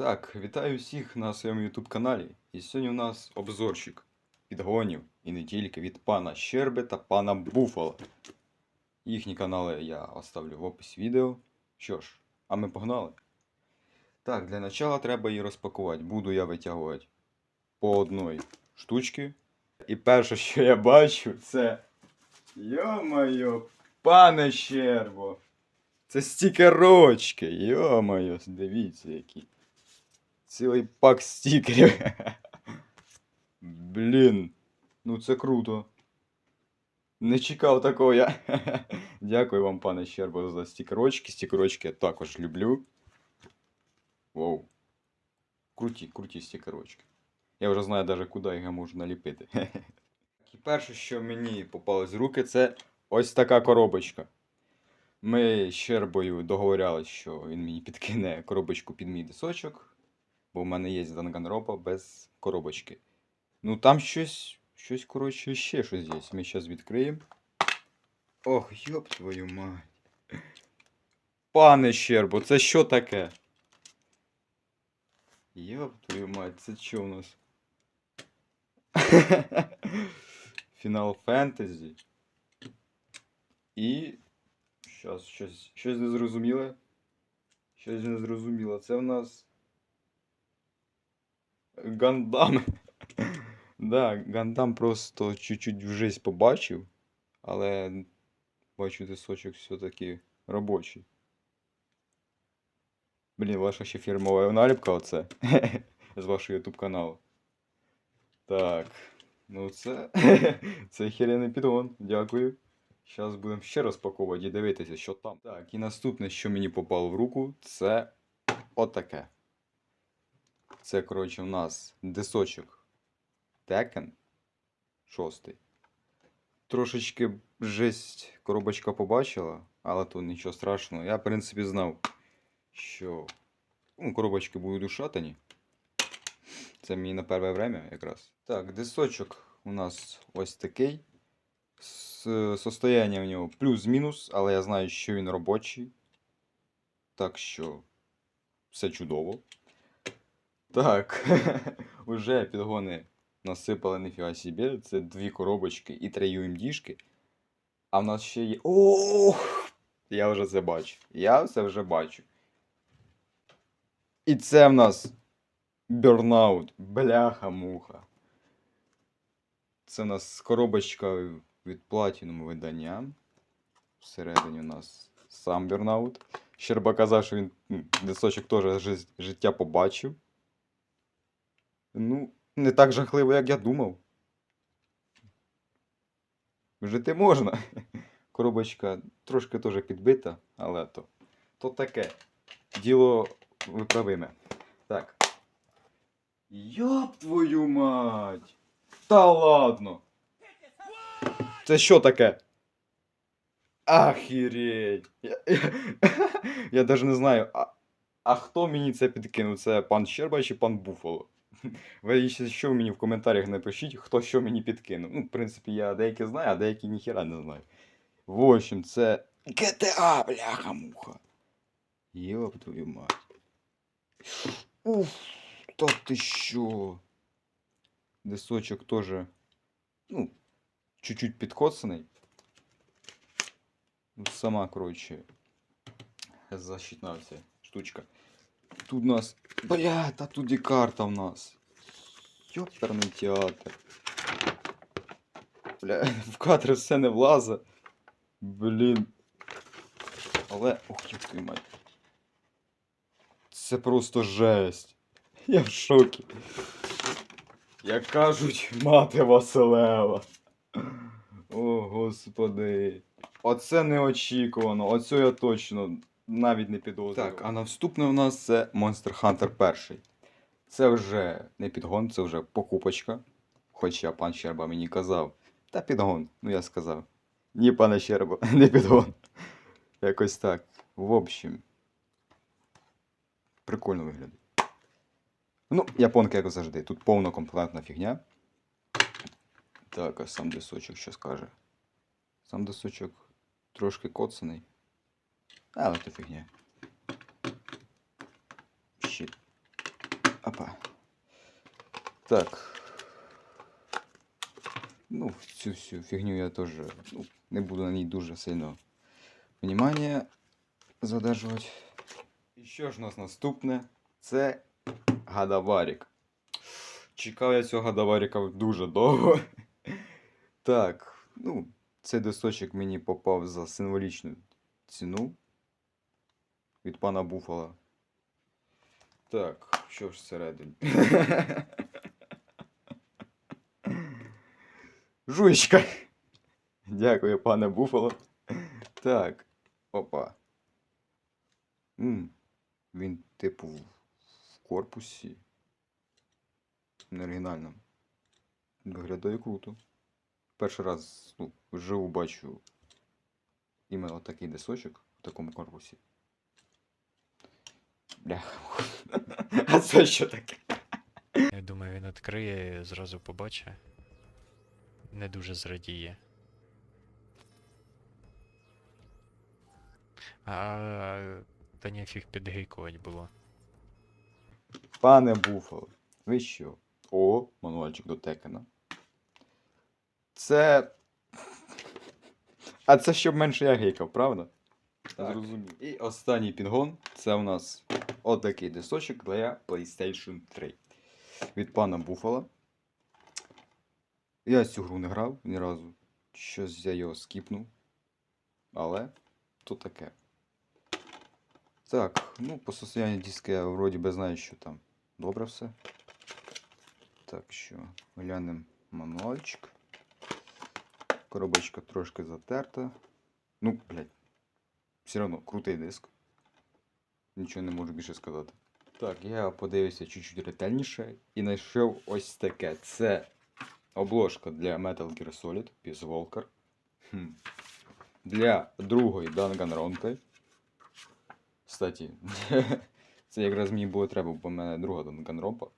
Так, вітаю всіх на своєму YouTube каналі. І сьогодні у нас обзорчик підгонів і не тільки від пана Щерби та пана Буфала. Їхні канали я оставлю в описі відео. Що ж, а ми погнали. Так, для начала треба її розпакувати. Буду я витягувати по одної штучки. І перше, що я бачу, це. Йо-моє, пане Щербо! Це стікерочки, йо-моє, дивіться які. Цілий пак стікерів. Блін. Ну це круто. Не чекав такого я. Дякую вам, пане Щербо, за стікерочки. Стікерочки я також люблю. Воу. Круті, круті стікерочки. Я вже знаю навіть, куди їх можу наліпити. І перше, що мені попалось в руки, це ось така коробочка. Ми з Щербою договорялись, що він мені підкине коробочку під мій дисочок, бо в мене є Данганропа без коробочки. Ну там щось, щось, коротше, ще щось є. Ми зараз відкриємо. Ох, йоп твою мать. Пане Щербо, це що таке? Йоп твою мать, це що у нас? Фінал фентезі. І. Щас, щось, щось незрозуміле. Щось незрозуміле. Це в нас. Гандам. да, Гандам просто чуть-чуть в жизнь побачив, але бачу, дисочок все-таки робочий. Блін, ваша ще фірмова наліпка оце. З вашого YouTube каналу. Так. Ну це. це херенний підгон. Дякую. Зараз будемо ще розпаковувати і дивитися, що там. Так, і наступне, що мені попало в руку, це отаке. Це, коротше, у нас дисочок Tekken 6. Трошечки жесть коробочка побачила, але то нічого страшного. Я, в принципі, знав, що ну, коробочки будуть ушатані. Це мені на перше время якраз. Так, дисочок у нас ось такий. Состояння в нього плюс-мінус, але я знаю, що він робочий. Так що все чудово. Так, уже підгони насипали ніфіга собі. Це дві коробочки і три UMD-шки. А в нас ще є. Ох! Я вже це бачу. Я це вже бачу. І це в нас Burnout. Бляха-муха. Це у нас коробочка від Platinum видання. Всередині у нас сам Burnout. Щерба казав, що він ну, дисочок теж життя побачив. Ну, не так жахливо, як я думав. Жити можна. Коробочка трошки теж підбита, але то, то таке. Діло виправиме. Так. Йоп твою мать! Та ладно! Це що таке? Ахереть! Я, я, я даже не знаю, а, а хто мені це підкинув? Це пан Щерба чи пан Буфало? Ви ще що мені в коментарях напишіть, хто що мені підкинув. Ну, в принципі, я деякі знаю, а деякі ніхіра не знаю. В общем, це GTA, бляха-муха. Йоп твою мать. Уф, та ти що? Дисочок теж, ну, чуть-чуть підкоцаний. Сама, коротше, защитна ця штучка. Тут у нас. Бля, та тут і карта в нас. Йоперний театр. Бля, в кадри все не влазить. Блін. Але. Ох, як твою мать. Це просто жесть. Я в шокі. Як кажуть, мати Василева. О, господи. Оце неочікувано. Оце я точно навіть не підозрював. Так, а наступне у нас це Monster Hunter 1. Це вже не підгон, це вже покупочка. Хоча пан Щерба мені казав. Та підгон, ну я сказав. Ні, пане Щерба, не підгон. Якось так. В общем. Прикольно виглядає. Ну, японка, як завжди. Тут повнокомплектна фігня. Так, а сам дисочок що скаже? Сам дисочок трошки коцаний. Але то фігня. Щит. Опа. Так. Ну, цю всю фігню я теж ну, не буду на ній дуже сильно внимання задержувати. І що ж у нас наступне? Це гадаварік. Чекав я цього гадаваріка дуже довго. Так, ну, цей досочок мені попав за символічну ціну від пана Буфала. Так, що ж всередині? Жуйчка. Дякую, пане Буфало. Так. Опа. М, Він, типу, в корпусі. Не оригінальному. Виглядає круто. Перший раз ну, вживу бачу іменно такий десочок в такому корпусі. Бляха. А це що таке? Я думаю, він відкриє і зразу побачить. Не дуже зрадіє. А та ніфіг підгикувати було. Пане Буфало, ви що? О, мануальчик до Текена. Це. А це щоб менше я гейкав, правда? Зрозумів. І останній підгон це у нас отакий дисочок для PlayStation 3. Від пана Буфала. Я цю гру не грав ні разу. Щось я його скіпнув. Але то таке. Так, ну, по состоянию диска я вроді би знаю, що там добре все. Так що, глянемо мануальчик. Коробочка трошки затерта. Ну, блядь. Все одно крутий диск. Нічого не можу більше сказати. Так, я подивився чуть-чуть ретельніше і знайшов ось таке. Це обложка для Metal Gear Solid Peace Walker. Хм. Для другої Danganronpa. Кстати, це якраз мені було треба, бо в мене друга Danganronpa.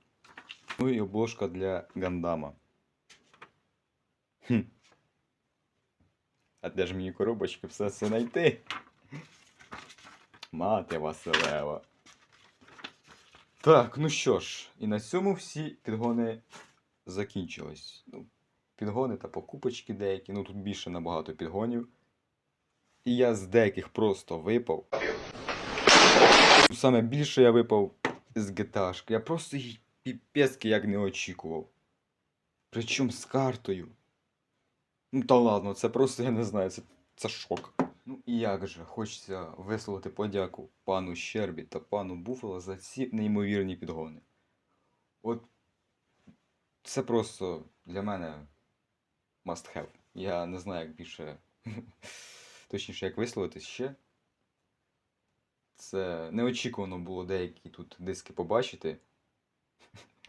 Ну і обложка для Гандама. Хм. А де ж мені коробочки все це знайти? Мати Василева. Так, ну що ж, і на цьому всі підгони закінчились. Ну, підгони та покупочки деякі, ну тут більше набагато підгонів. І я з деяких просто випав. Саме більше я випав з GTA. Я просто її піпецьки як не очікував. Причому з картою. Ну та ладно, це просто я не знаю, це, це шок. Ну і як же, хочеться висловити подяку пану Щербі та пану Буфало за ці неймовірні підгони. От це просто для мене must have. Я не знаю, як більше. Точніше, як висловитись ще. Це неочікувано було деякі тут диски побачити.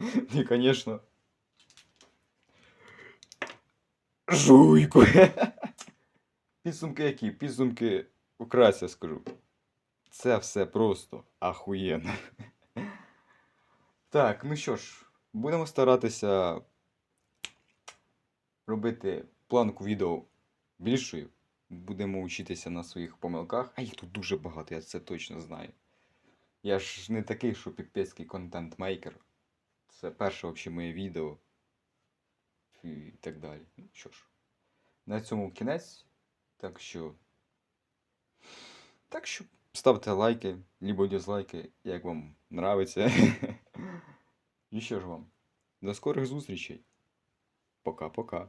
І, звісно. Жуйку. Підсумки які? Підсумки вкратце скажу. Це все просто ахуєнно. Так, ну що ж, будемо старатися робити планку відео більшою. Будемо вчитися на своїх помилках. А їх тут дуже багато, я це точно знаю. Я ж не такий, що піпецький контент-мейкер. Це перше взагалі моє відео. І так далі. Ну що ж, на цьому кінець. Так що. Так що ставте лайки, либо дизлайки, як вам нравиться. І що ж вам? До скорих зустрічей. Пока-пока.